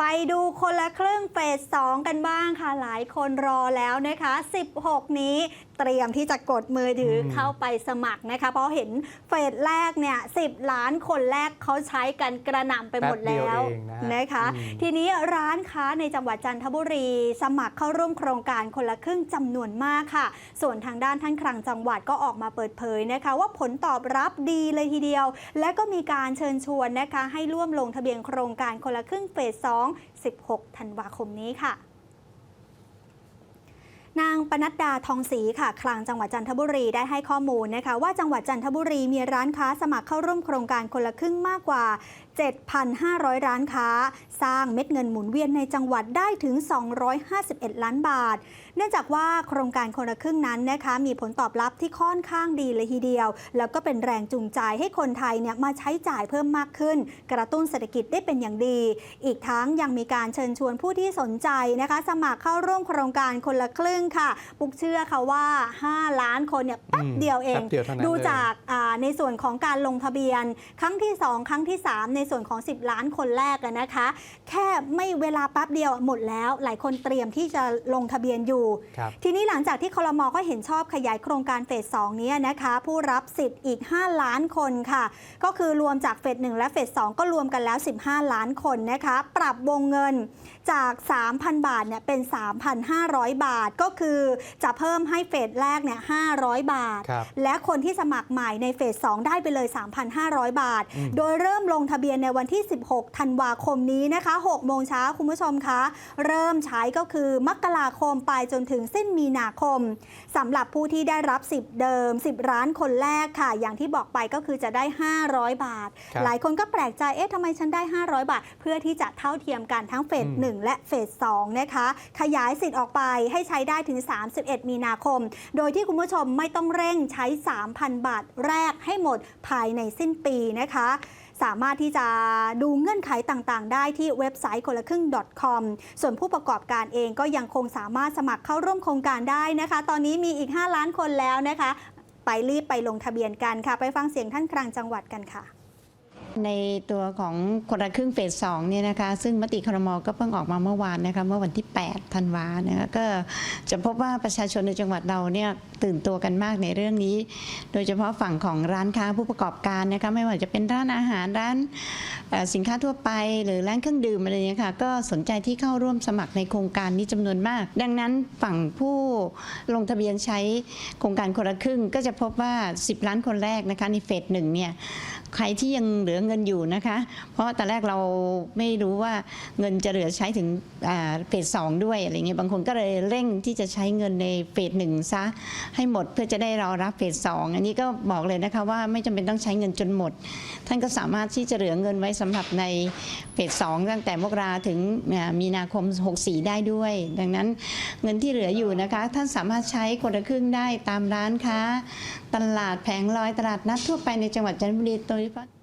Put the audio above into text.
ไปดูคนละครึ่งเฟส2กันบ้างค่ะ หลายคนรอแล้วนะคะ 16 นี้เตรียมที่จะกดมือถืออมเข้าไปสมัครนะคะ เพราะเห็นเฟสแรกเนี่ย10ล้านคนแรกเขาใช้กันกระหน่ำไปหมดแป๊บเดียวแล้วเองนะฮะนะคะอืมทีนี้ร้านค้าในจังหวัดจันทบุรี สมัครเข้าร่วมโครงการคนละครึ่งจำนวนมากค่ะ ส่วนทางด้านท่านคลังจังหวัดก็ออกมาเปิดเผยนะคะ ว่าผลตอบรับดีเลยทีเดียว และก็มีการเชิญชวนนะคะ ให้ร่วมลงทะเบียนโครงการคนละครึ่งเฟส2 16 ธันวาคมนี้ค่ะ นางปนัดดาทองศรีค่ะ คลังจังหวัดจันทบุรีได้ให้ข้อมูลนะคะ ว่าจังหวัดจันทบุรีมีร้านค้าสมัครเข้าร่วมโครงการคนละครึ่งมากกว่า 7,500 ร้านค้า สร้างเม็ดเงินหมุนเวียนในจังหวัดได้ถึง 251 ล้านบาท เนื่องจากว่าโครงการคนละครึ่งนั้นนะคะมีผลตอบรับที่ค่อนข้างดีเลยทีเดียว แล้วก็เป็นแรงจูงใจให้คนไทยเนี่ยมาใช้จ่ายเพิ่มมากขึ้น กระตุ้นเศรษฐกิจได้เป็นอย่างดี อีกทั้งยังมีการเชิญชวนผู้ที่สนใจนะคะ สมัครเข้าร่วมโครงการคนละครึ่งค่ะปุกเชื่อค่ะว่า 5 ล้านคนเนี่ยแป๊บอืมเดียวเองแป๊บเดียวเท่านั้นดูเลยจากอ่าในส่วนของการลงทะเบียน ครั้งที่ 2 ครั้งที่ 3 ในส่วนของ 10 ล้านคนแรกอะนะคะ แค่ไม่เวลาแป๊บเดียวหมดแล้ว หลายคนเตรียมที่จะลงทะเบียนอยู่ครับทีนี้หลังจากที่คลมก็เห็นชอบขยายโครงการเฟส2นี้นะคะ ผู้รับสิทธิ์อีก 5 ล้านคนค่ะ ก็คือรวมจากเฟส1และเฟส2ก็รวมกันแล้ว 15 ล้านคนนะคะ ปรับวงเงินจาก 3,000 บาทเนี่ยเป็น 3,500 บาทก็คือจะเพิ่มให้เฟสแรกเนี่ย500 บาทครับและคนที่สมัครใหม่ในเฟส2ได้ไปเลย 3,500 บาทอืมโดยเริ่มลงทะเบียนในวันที่ 16 ธันวาคมนี้นะคะ 6 โมงเช้าคุณผู้ชมคะ เริ่มใช้ก็คือมกราคมไปจนถึงสิ้นมีนาคมสำหรับผู้ที่ได้รับ 10 เดิม 10 ร้านคนแรกค่ะ อย่างที่บอกไปก็คือจะได้ 500 บาทครับหลายคนก็แปลกใจ เอ๊ะทำไมฉันได้ 500 บาท เพื่อที่จะเท่าเทียมกันทั้งเฟสอืม1และเฟส 2 นะคะ ขยายสิทธิ์ออกไปให้ใช้ได้ถึง 31 มีนาคม โดยที่คุณผู้ชมไม่ต้องเร่งใช้ 3,000 บาทแรกให้หมดภายในสิ้นปีนะคะ สามารถที่จะดูเงื่อนไขต่างๆ ได้ที่เว็บไซต์คนละครึ่ง .com ส่วนผู้ประกอบการเองก็ยังคงสามารถสมัครเข้าร่วมโครงการได้นะคะ ตอนนี้มีอีก 5 ล้านคนแล้วนะคะ ไปรีบไปลงทะเบียนกันค่ะ ไปฟังเสียงท่านคลังจังหวัดกันค่ะ ในตัวของคนละครึ่งเฟสสองเนี่ยนะคะซึ่งมติครมก็เพิ่งออกมาเมื่อวานนะคะเมื่อวันที่8ธันวานะคะก็จะพบว่าประชาชนในจังหวัดเราเนี่ยตื่นตัวกันมากในเรื่องนี้ โดยเฉพาะฝั่งของร้านค้าผู้ประกอบการนะคะไม่ว่าจะเป็นร้านอาหารร้านสินค้าทั่วไป หรือร้านเครื่องดื่มอะไรอย่างเงี้ยค่ะก็สนใจที่เข้าร่วมสมัครในโครงการนี้จำนวนมาก ดังนั้นฝั่งผู้ลงทะเบียนใช้โครงการคนละครึ่ง ก็จะพบว่า 10 ล้านคนแรกนะคะในเฟสหนึ่งเนี่ยใครที่ยังเหลือเงินอยู่นะคะ เพราะตอนแรกเราไม่รู้ว่าเงินจะเหลือใช้ถึงเฟสสองด้วยอะไรเงี้ยบางคนก็เลยเร่งที่จะใช้เงินในเฟสหนึ่งซะให้หมดเพื่อจะได้รอรับเฟสสองอันนี้ก็บอกเลยนะคะว่าไม่จำเป็นต้องใช้เงินจนหมด ท่านก็สามารถที่จะเหลือเงินไว้สำหรับในเฟสสองตั้งแต่มกราถึงมีนาคม 64 ได้ด้วย ดังนั้นเงินที่เหลืออยู่นะคะท่านสามารถใช้คนละครึ่งได้ตามร้านค้า ตลาดแผงลอยตลาดนัดทั่วไปในจังหวัดจันทบุรีโดยเฉพาะ